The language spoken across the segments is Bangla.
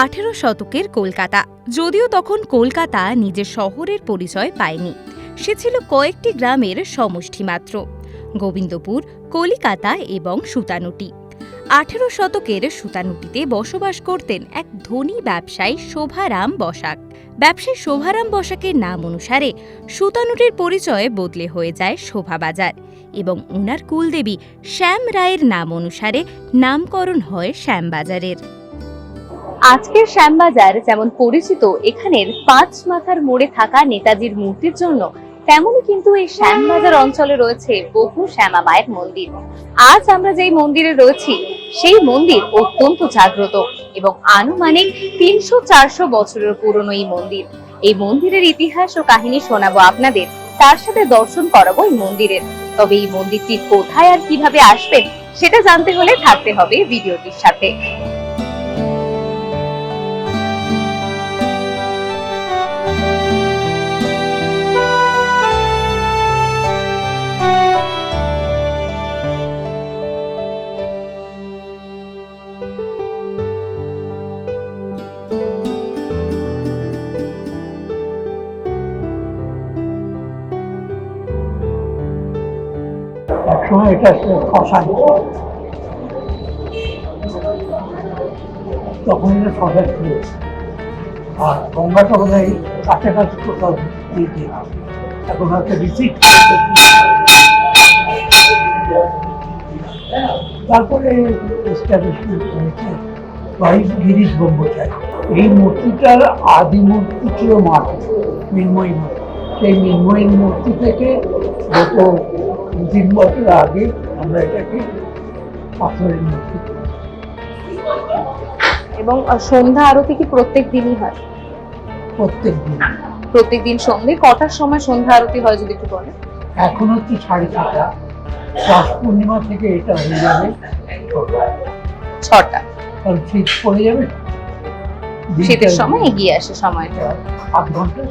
আঠেরো শতকের কলকাতা। যদিও তখন কলকাতা নিজের শহরের পরিচয় পায়নি। সে ছিল কয়েকটি গ্রামের সমষ্টি মাত্র গোবিন্দপুর, কলিকাতা এবং সুতানুটি। আঠেরো শতকের সুতানুটিতে বসবাস করতেন এক ধনী ব্যবসায়ী শোভারাম বসাক। ব্যবসায়ী শোভারাম বসাকের নাম অনুসারে সুতানুটির পরিচয় বদলে হয়ে যায় শোভাবাজার এবং উনার কুলদেবী শ্যাম রায়ের নাম অনুসারে নামকরণ হয় শ্যামবাজারের। আজকের শ্যামবাজার যেমন পরিচিত, এখানের পাঁচ মাথার মোড়ে থাকা নেতাজির মূর্তির জন্য তেমনই কিন্তু এই শ্যামবাজার অঞ্চলে রয়েছে বহু শ্যামা মায়ের মন্দির। আজ আমরা যেই মন্দিরে রয়েছি, সেই মন্দির অত্যন্ত জাগ্রত এবং আনুমানিক তিনশো চারশো বছরের পুরনো এই মন্দির। এই মন্দিরের ইতিহাস ও কাহিনী শোনাবো আপনাদের, তার সাথে দর্শন করাবো এই মন্দিরের। তবে এই মন্দিরটি কোথায় আর কীভাবে আসবেন সেটা জানতে হলে থাকতে হবে ভিডিওটির সাথে। একসময় এটা একটা তখন এটা ছিল আর গঙ্গাটা বোধ হয় কাছাকাছি কোথাও দিকে এখন হয়তো রিসিট তারপরে এস্টাবলিশমেন্ট হয়েছে গিরিশ ব্রহ্মচারী। এই মূর্তিটার আদি মূর্তি ছিল মাটি মৃন্ময়ী মূর্তি। সেই মৃন্ময়ী মূর্তি থেকে গত তিন বছর আগে আমরা এটাকে পাথরের মূর্তি এবং সন্ধ্যা আরতি কি প্রত্যেক দিনই হয়? প্রত্যেক দিন। প্রত্যেক দিন সন্ধ্যে? কটার সময় সন্ধ্যা আরতি হয় যদি একটু বলেন? এখন হচ্ছে সাড়ে ছটা। রাস পূর্ণিমা থেকে এটা হয়ে যাবে ছটা। ছটা। কারণ শীত পড়ে যাবে। শীতের সময় এগিয়ে আসে সময়টা। আধ ঘণ্টা।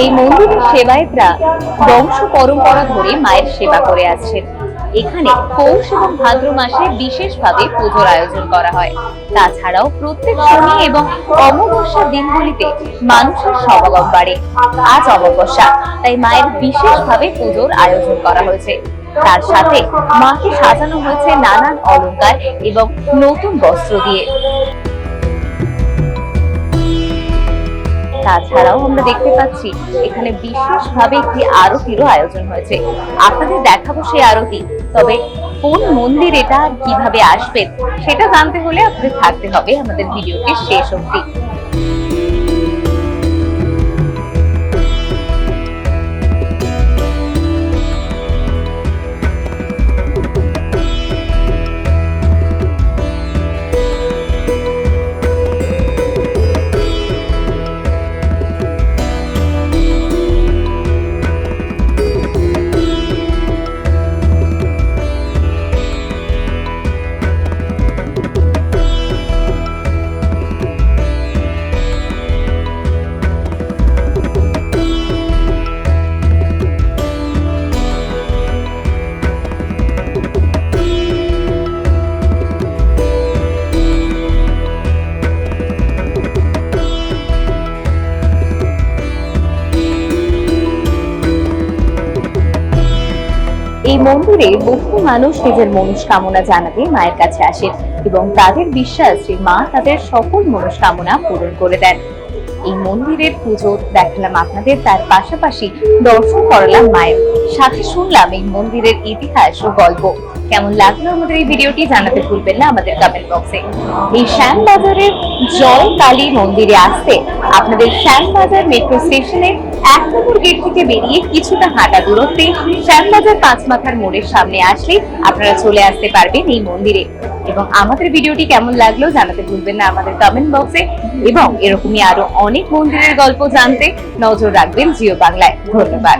এই মন্দিরের সেবায়েতরা বংশ পরম্পরা ধরে মায়ের সেবা করে আসছেন এখানে পৌষ এবং ভাদ্র মাসে বিশেষভাবে পুজোর আয়োজন করা হয়। তাছাড়াও প্রত্যেক শনি এবং অমাবস্যা দিনগুলিতে মানুষের সমাগম বাড়ে। আজ অমাবস্যা, তাই মায়ের বিশেষভাবে পুজোর আয়োজন করা হয়েছে। তার সাথে মাকে সাজানো হয়েছে নানান অলংকার এবং নতুন বস্ত্র দিয়ে। তাছাড়াও আমরা দেখতে পাচ্ছি, এখানে বিশেষভাবে একটি আরতিরও আয়োজন হয়েছে। আপনাদের দেখাবো সেই আরতি, তবে কোন মন্দির এটা, কীভাবে আসবে, সেটা জানতে হলে আপনাদের থাকতে হবে আমাদের ভিডিওটি শেষ অবধি। এই মন্দিরে বহু মানুষ নিজের মনস্কামনা জানাতে মায়ের কাছে আসেন এবং তাদের বিশ্বাস যে মা তাদের সকল মনস্কামনা পূরণ করে দেন। এই মন্দিরের পুজো দেখালাম আপনাদের, তার পাশাপাশি দর্শন করালাম মায়ের। সাথে শুনলাম এই মন্দিরের ইতিহাস ও গল্প। কেমন লাগল আমাদের এই ভিডিওটি জানাতে ভুলবেন না আমাদের কমেন্ট বক্সে এই শ্যামবাজারের জয় কালী মন্দিরে আসতে আপনাদের শ্যামবাজার মেট্রো স্টেশনের এক নম্বর গেট থেকে বেরিয়ে কিছুটা হাঁটা দূরত্বে শ্যামবাজার পাঁচ মাথার মোড়ের সামনে আসলে আপনারা চলে আসতে পারবেন এই মন্দিরে। এবং আমাদের ভিডিওটি কেমন লাগল জানাতে ভুলবেন না আমাদের কমেন্ট বক্সে এবং এরকমই আরও অনেক মন্দিরের গল্প জানতে নজর রাখবেন জিও বাংলায়। ধন্যবাদ।